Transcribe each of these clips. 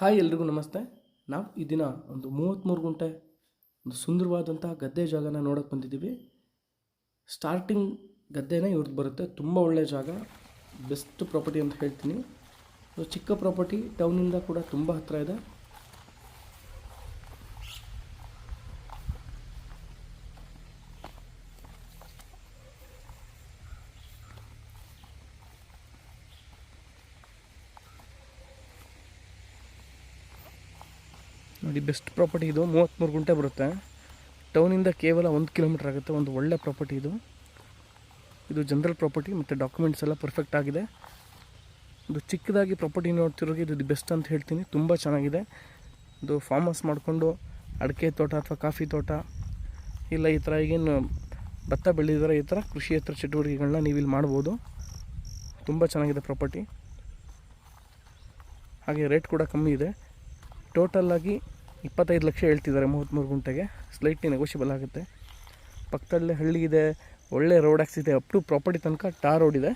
Hi ಎಲ್ರಿಗೂ ನಮಸ್ತೆ. ನಾವು ಈ ದಿನ ಒಂದು ಮೂವತ್ತ್ಮೂರು ಗುಂಟೆ ಒಂದು ಸುಂದರವಾದಂಥ ಗದ್ದೆ ಜಾಗನ ನೋಡೋಕೆ ಬಂದಿದ್ದೀವಿ. ಸ್ಟಾರ್ಟಿಂಗ್ ಗದ್ದೆನೇ ಇವ್ರದ್ದು ಬರುತ್ತೆ. ತುಂಬ ಒಳ್ಳೆಯ ಜಾಗ ಬೆಸ್ಟ್ ಪ್ರಾಪರ್ಟಿ ಅಂತ ಹೇಳ್ತೀನಿ. ಚಿಕ್ಕ ಪ್ರಾಪರ್ಟಿ ಟೌನಿಂದ ಕೂಡ ತುಂಬ ಹತ್ತಿರ ಇದೆ. ನೋಡಿ ಬೆಸ್ಟ್ ಪ್ರಾಪರ್ಟಿ ಇದು. ಮೂವತ್ತ್ಮೂರು ಗುಂಟೆ ಬರುತ್ತೆ. ಟೌನಿಂದ ಕೇವಲ ಒಂದು ಕಿಲೋಮೀಟ್ರ್ ಆಗುತ್ತೆ. ಒಂದು ಒಳ್ಳೆ ಪ್ರಾಪರ್ಟಿ ಇದು. ಇದು ಜನರಲ್ ಪ್ರಾಪರ್ಟಿ ಮತ್ತು ಡಾಕ್ಯುಮೆಂಟ್ಸ್ ಎಲ್ಲ ಪರ್ಫೆಕ್ಟ್ ಆಗಿದೆ. ಇದು ಚಿಕ್ಕದಾಗಿ ಪ್ರಾಪರ್ಟಿ ನೋಡ್ತಿರೋರಿಗೆ ಇದು ದಿ ಬೆಸ್ಟ್ ಅಂತ ಹೇಳ್ತೀನಿ. ತುಂಬ ಚೆನ್ನಾಗಿದೆ. ಇದು ಫಾರ್ಮ್ ಹೌಸ್ ಮಾಡಿಕೊಂಡು ಅಡಿಕೆ ತೋಟ ಅಥವಾ ಕಾಫಿ ತೋಟ, ಇಲ್ಲ ಈ ಥರ ಈಗೇನು ಭತ್ತ ಬೆಳೆದಿದ್ದಾರೆ ಈ ಥರ ಕೃಷಿಯೇತರ ಚಟುವಟಿಕೆಗಳನ್ನ ನೀವು ಇಲ್ಲಿ ಮಾಡ್ಬೋದು. ತುಂಬ ಚೆನ್ನಾಗಿದೆ ಪ್ರಾಪರ್ಟಿ ಹಾಗೆ ರೇಟ್ ಕೂಡ ಕಮ್ಮಿ ಇದೆ. ಟೋಟಲಾಗಿ ಇಪ್ಪತ್ತೈದು ಲಕ್ಷ ಹೇಳ್ತಿದ್ದಾರೆ ಮೂವತ್ತ್ಮೂರು ಗುಂಟೆಗೆ. ಸ್ಲೈಟ್ಲಿ ನೆಗೋಷಿಯಬಲ್ ಆಗುತ್ತೆ. ಪಕ್ಕದಲ್ಲೇ ಹಳ್ಳಿ ಇದೆ ಒಳ್ಳೆ ರೋಡ್ ಆಕ್ಸ್ ಇದೆ ಅಪ್ ಟು ಪ್ರಾಪರ್ಟಿ ತನಕ ಟಾರ್ ರೋಡ್ ಇದೆ.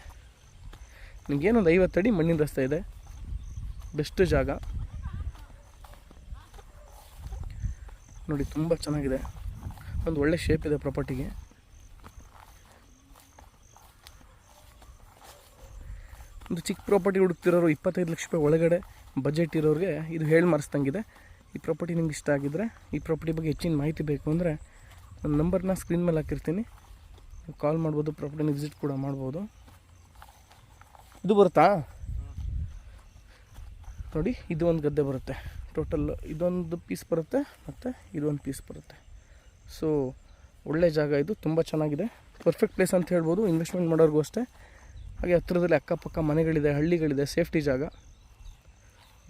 ನಿಮಗೇನೊಂದು ಅಡಿ ಮಣ್ಣಿನ ರಸ್ತೆ ಇದೆ. ಬೆಸ್ಟ್ ಜಾಗ. ನೋಡಿ, ತುಂಬ ಚೆನ್ನಾಗಿದೆ. ಒಂದು ಒಳ್ಳೆ ಶೇಪ್ ಇದೆ ಪ್ರಾಪರ್ಟಿಗೆ ಒಂದು ಚಿಕ್ಕ ಪ್ರಾಪರ್ಟಿ ಹುಡುಕ್ತಿರೋರು ಇಪ್ಪತ್ತೈದು ಲಕ್ಷ ರೂಪಾಯಿ ಒಳಗಡೆ ಬಜೆಟ್ ಇರೋರಿಗೆ ಇದು ಹೇಳಿ ಮಾರಿಸ್ದಂಗಿದೆ ಈ ಪ್ರಾಪರ್ಟಿ ನಿಮ್ಗೆ ಇಷ್ಟ ಆಗಿದ್ದರೆ ಈ ಪ್ರಾಪರ್ಟಿ ಬಗ್ಗೆ ಹೆಚ್ಚಿನ ಮಾಹಿತಿ ಬೇಕು ಅಂದರೆ ನನ್ನ ನಂಬರ್ನ ಸ್ಕ್ರೀನ್ ಮೇಲೆ ಹಾಕಿರ್ತೀನಿ. ಕಾಲ್ ಮಾಡ್ಬೋದು ಪ್ರಾಪರ್ಟಿನ ವಿಸಿಟ್ ಕೂಡ ಮಾಡ್ಬೋದು. ಇದು ಬರುತ್ತಾ? ನೋಡಿ, ಇದು ಒಂದು ಗದ್ದೆ ಬರುತ್ತೆ. ಟೋಟಲ್ ಇದೊಂದು ಪೀಸ್ ಬರುತ್ತೆ ಮತ್ತು ಇದೊಂದು ಪೀಸ್ ಬರುತ್ತೆ. ಸೊ ಒಳ್ಳೆ ಜಾಗ ಇದು, ತುಂಬ ಚೆನ್ನಾಗಿದೆ. ಪರ್ಫೆಕ್ಟ್ ಪ್ಲೇಸ್ ಅಂತ ಹೇಳ್ಬೋದು ಇನ್ವೆಸ್ಟ್ಮೆಂಟ್ ಮಾಡೋರಿಗೂ ಅಷ್ಟೇ. ಹಾಗೆ ಹತ್ತಿರದಲ್ಲಿ ಅಕ್ಕಪಕ್ಕ ಮನೆಗಳಿದೆ, ಹಳ್ಳಿಗಳಿದೆ ಸೇಫ್ಟಿ ಜಾಗ.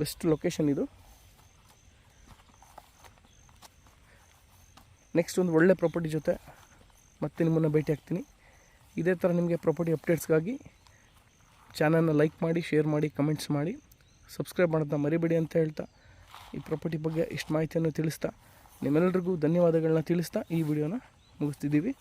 ಬೆಸ್ಟ್ ಲೊಕೇಶನ್ ಇದು. ನೆಕ್ಸ್ಟ್ ಒಂದು ಒಳ್ಳೆ ಪ್ರಾಪರ್ಟಿ ಜೊತೆ ಮತ್ತೆ ನಿಮ್ಮನ್ನು ಭೇಟಿ ಆಗ್ತೀನಿ. ಇದೇ ಥರ ನಿಮಗೆ ಪ್ರಾಪರ್ಟಿ ಅಪ್ಡೇಟ್ಸ್ಗಾಗಿ ಚಾನಲ್ನ ಲೈಕ್ ಮಾಡಿ ಶೇರ್ ಮಾಡಿ ಕಮೆಂಟ್ಸ್ ಮಾಡಿ. ಸಬ್ಸ್ಕ್ರೈಬ್ ಮಾಡೋದನ್ನ ಮರಿಬೇಡಿ ಅಂತ ಹೇಳ್ತಾ ಈ ಪ್ರಾಪರ್ಟಿ ಬಗ್ಗೆ ಇಷ್ಟು ಮಾಹಿತಿಯನ್ನು ತಿಳಿಸ್ತಾ ನಿಮ್ಮೆಲ್ಲರಿಗೂ ಧನ್ಯವಾದಗಳನ್ನ ತಿಳಿಸ್ತಾ ಈ ವಿಡಿಯೋನ ಮುಗಿಸ್ತಿದ್ದೀವಿ.